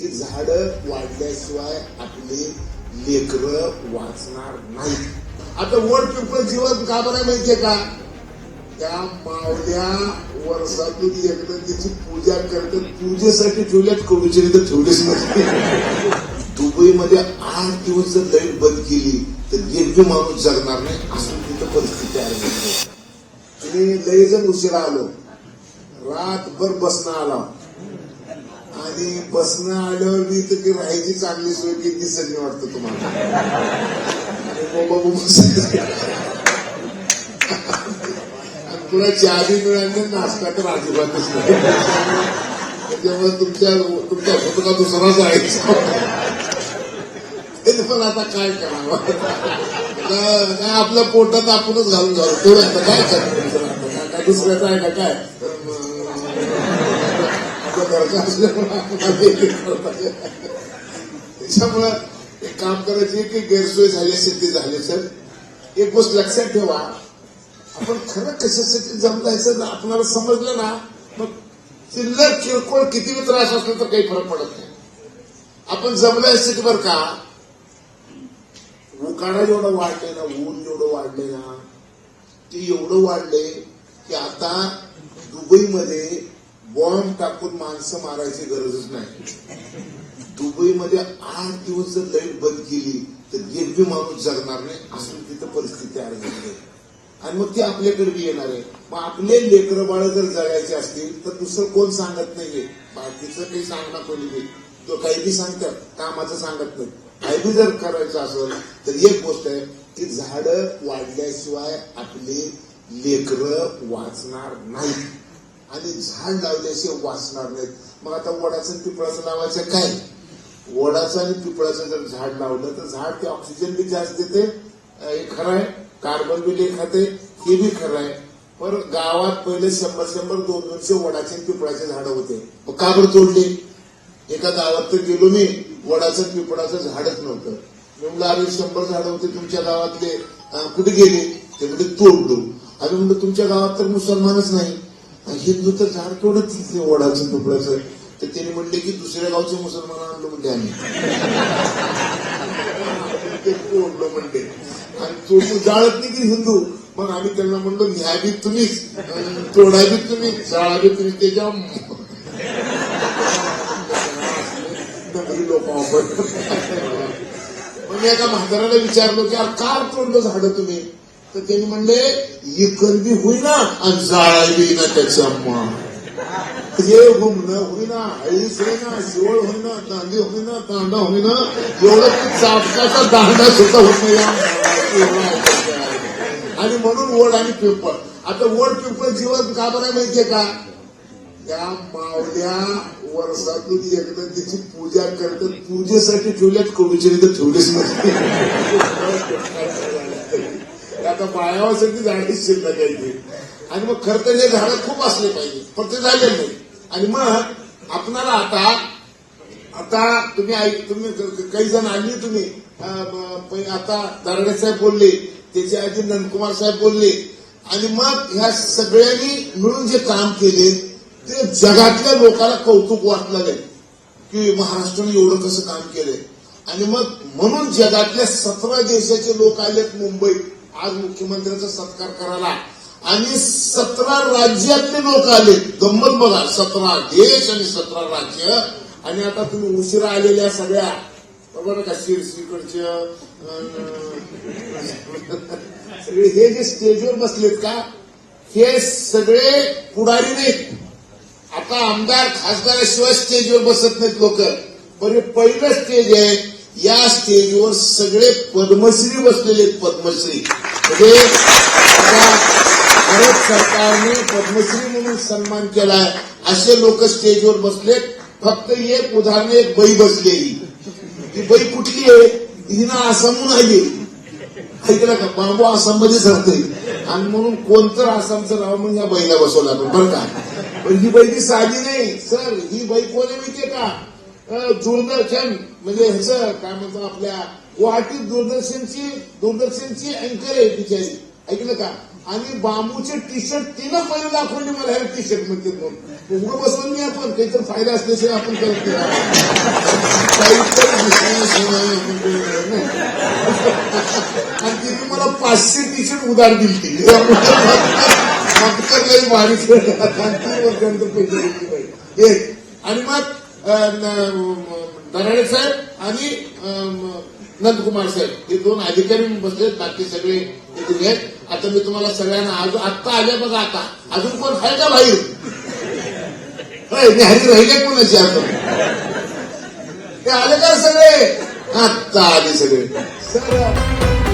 ती झाड वाढल्याशिवाय आपली लेकरं वाचणार नाही आता वर पिंपळ जीवन का बरं माहितीये का? त्या मावल्या वर्षातून एकदा त्याची पूजा करतात. पूजेसाठी ठेवल्यात कवडीचे तर ठेवलेच नसते दुबईमध्ये आठ दिवस जर लाइट बंद केली तर एक माणूस जगणार नाही असं तिथं परिस्थिती आहे. तुम्ही लय जण उशिरा आलो. रातभर बसणं आला. आणि बसणं आल्यावर मी तर ती राहायची चांगली सोय किती ती सगळी वाटतं तुम्हाला. बाबा तुला चहा मिळाली नाश्ता तर अजिबातच नाही. त्याच्यामुळे तुमच्या तुमच्या फोटोला दुसरा आहे. ते पण आता काय करावं? काय आपल्या पोटात आपणच घालून घालू तो आता काय करायचं दुसऱ्याचा काय आहे का काय? आपल्या असल्यामुळे त्याच्यामुळं काम करायचे की गैरसोय झाली असेल ते झाले सर. एक गोष्ट लक्षात ठेवा. आपण खरं कशासाठी जमलायचं आपल्याला समजलं ना मग चिल्लर किरकोळ किती त्रास असला तर काही फरक पडत नाही. आपण जमल्यासाठी बरं का? उकाडा जेवढं वाढले ना ऊन जेवढं वाढले ना ते एवढं वाढले की आता दुबईमध्ये बॉम्ब टाकून माणसं मारायची गरजच नाही. दुबईमध्ये आठ दिवस जर लाइट बंद केली तर एक बी माणूस जगणार नाही असं तिथं परिस्थिती तयार झाली. आणि मग ते आपल्याकडे बी येणार आहे. मग आपले लेकरं बाळ जर जगायचे असतील तर दुसरं कोण सांगत नाहीये? बाकीचं काही सांगणार कोणी नाही तो काही बी सांगतात कामाचं सांगत नाही. काही बी जर करायचं असेल तर एक गोष्ट आहे की झाडं वाढल्याशिवाय आपली लेकरं वाचणार नाही आणि झाड लावल्याशिवाय वाचणार नाहीत. मग आता वडाचं आणि पिपळाचं लावायचं काय? वडाचं आणि पिपळाचं जर झाड लावलं तर झाड ते ऑक्सिजन बी जास्त देते हे खरं आहे. कार्बन बी ले खाते हे बी खरं आहे. पण गावात पहिले शंभर शंभर दोन दोनशे वडाचे आणि पिपळाचे झाडं होते. मग का बरं तोडले? एका गावात तर गेलो मी वडाचं पिपळाचं झाडच नव्हतं. मी म्हणलं अरे शंभर झाडं होते तुमच्या गावातले. कुठे गेले? ते म्हणजे तोडलो. आम्ही म्हणलं तुमच्या गावात तर मुसलमानच नाही. हिंदू तर झाड तोडत नाही वडाचं तर त्यांनी म्हणले की दुसऱ्या गावचे मुसलमान आणलो म्हणजे आम्ही. ओढलो म्हणते आणि तो जाळत नाही की हिंदू. मग आम्ही त्यांना म्हणलो न्याय बी तुम्हीच. अन् तोडा बी तुम्ही जाळा बी तुम्ही त्याच्या लोक मग मी एका म्हाताऱ्याला विचारलो की अरे का तोडलं झाडं तुम्ही? तर त्यांनी म्हणले इकल बी होईना आणि जाळा बी ना त्याच्या हे घुमणं होईना हळीस होईना शिवळ होईना दांडी होईना दांडा होईना एवढं की चापकाचा दांडा सुद्धा होत नाही आणि म्हणून वड आणि पिंपळ. आता वड पिंपळ जीवन का बरं माहितीये का? त्या मावल्या वर्षातून एकदा त्याची पूजा करतात पूजेसाठी ठेवल्यात कवडीचे तर ठेवलेच नसते आता बायावासाठी झाडे शिल्लक आहे ते. आणि मग खरं तर हे झाडं खूप असले पाहिजे. पण ते झाले नाही. आणि मग आपणाला आता आता तुम्ही ऐक तुम्ही काही जण आली तुम्ही. आता दारडे साहेब बोलले त्याच्या आधी नंदकुमार साहेब बोलले. आणि मग ह्या सगळ्यांनी मिळून जे काम केले ते जगातल्या लोकांना कौतुक वाटलं नाही. की महाराष्ट्राने एवढं कसं काम केलंय. आणि मग म्हणून जगातल्या सतरा देशाचे लोक आलेत मुंबईत. आज मुख्यमंत्र्यांचा सत्कार करायला. आणि सतरा राज्यातले लोक आले. गंमत बघा सतरा देश आणि सतरा राज्य. आणि आता तुम्ही उशिरा आलेल्या सगळ्या. बरोबर का? शिरसीकडच्या सगळे हे जे स्टेजवर बसलेत का? हे सगळे पुढारी नाहीत. आता आमदार खासदाराशिवाय स्टेजवर बसत नाहीत लोक. पण हे पहिलं स्टेज आहे. या स्टेजवर सगळे पद्मश्री बसलेले आहेत पद्मश्री. म्हणजे भारत सरकारने पद्मश्री म्हणून सन्मान केलाय. असे लोक स्टेजवर बसलेत. फक्त एक उदाहरण एक बाई बसलेली. ती बाई कुठली आहे? हिनं आसामहून आली. ऐकलं का? बाबू आसाममध्येच राहते आणि म्हणून कोणतं आसामचं नाव म्हणून या बैला बसवलं आपण? बरं का? पण ही बाई साधी नाही. सर ही बाई कोण आहे माहितीये का? दूरदर्शन म्हणजे ह्याचं काय म्हणतो आपल्या गुवाहाटीत दूरदर्शनची दूरदर्शनची अँकर आहे बिचारी ऐकलं का? आणि बांबूचे टी शर्ट तिनं पहिले दाखवले मला हे टी शर्ट म्हणते म्हणून उभं बसवून नाही आपण काहीतरी फायदा असल्याशिवाय आपण करत आणि तिने मला पाचशे टी शर्ट उधार दिली ती. मागचं लई भारी तीन वर्षानंतर पैसे दिले पाहिजे एक आणि मग दराडे साहेब आणि अं, नंदकुमार साहेब. हे दोन अधिकारी बसलेत बाकी सगळे इथे आहेत. आता मी तुम्हाला सगळ्यांना अजून आत्ता आल्या बघा आता. अजून कोण आहे का बाहेर? हरी राहिले कोणाची आपण ते आले का सगळे? आत्ता आले सगळे. सगळं